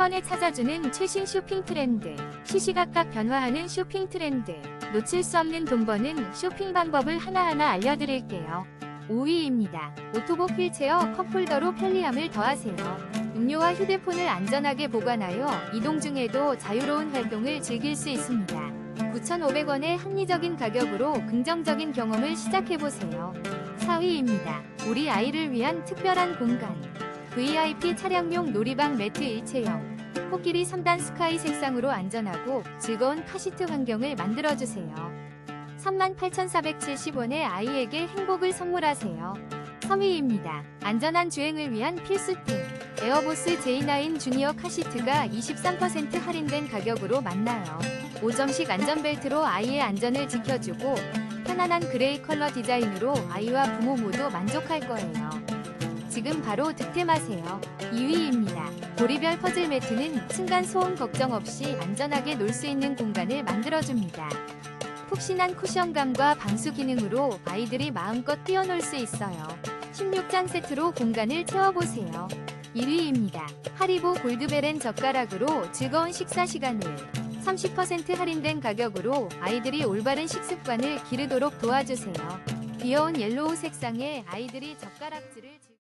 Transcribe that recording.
번에 찾아주는 최신 쇼핑 트렌드, 시시각각 변화하는 쇼핑 트렌드, 놓칠 수 없는 돈 버는 쇼핑 방법을 하나하나 알려드릴게요. 5위입니다. 오토복 휠체어 컵홀더로 편리함을 더하세요. 음료와 휴대폰을 안전하게 보관하여 이동 중에도 자유로운 활동을 즐길 수 있습니다. 9,500원의 합리적인 가격으로 긍정적인 경험을 시작해보세요. 4위입니다. 우리 아이를 위한 특별한 공간. VIP 차량용 놀이방 매트 일체형. 코끼리 3단 스카이 색상으로 안전하고 즐거운 카시트 환경을 만들어주세요. 38,470원에 아이에게 행복을 선물하세요. 3위입니다. 안전한 주행을 위한 필수템. 에어보스 J9 주니어 카시트가 23% 할인된 가격으로 만나요. 5점식 안전벨트로 아이의 안전을 지켜주고 편안한 그레이 컬러 디자인으로 아이와 부모 모두 만족할 거예요. 지금 바로 득템하세요. 2위입니다. 도리별 퍼즐 매트는 층간 소음 걱정 없이 안전하게 놀 수 있는 공간을 만들어줍니다. 푹신한 쿠션감과 방수 기능으로 아이들이 마음껏 뛰어놀 수 있어요. 16장 세트로 공간을 채워보세요. 1위입니다. 하리보 골드베렌 젓가락으로 즐거운 식사 시간을 30% 할인된 가격으로 아이들이 올바른 식습관을 기르도록 도와주세요. 귀여운 옐로우 색상의 아이들이 젓가락질을 즐...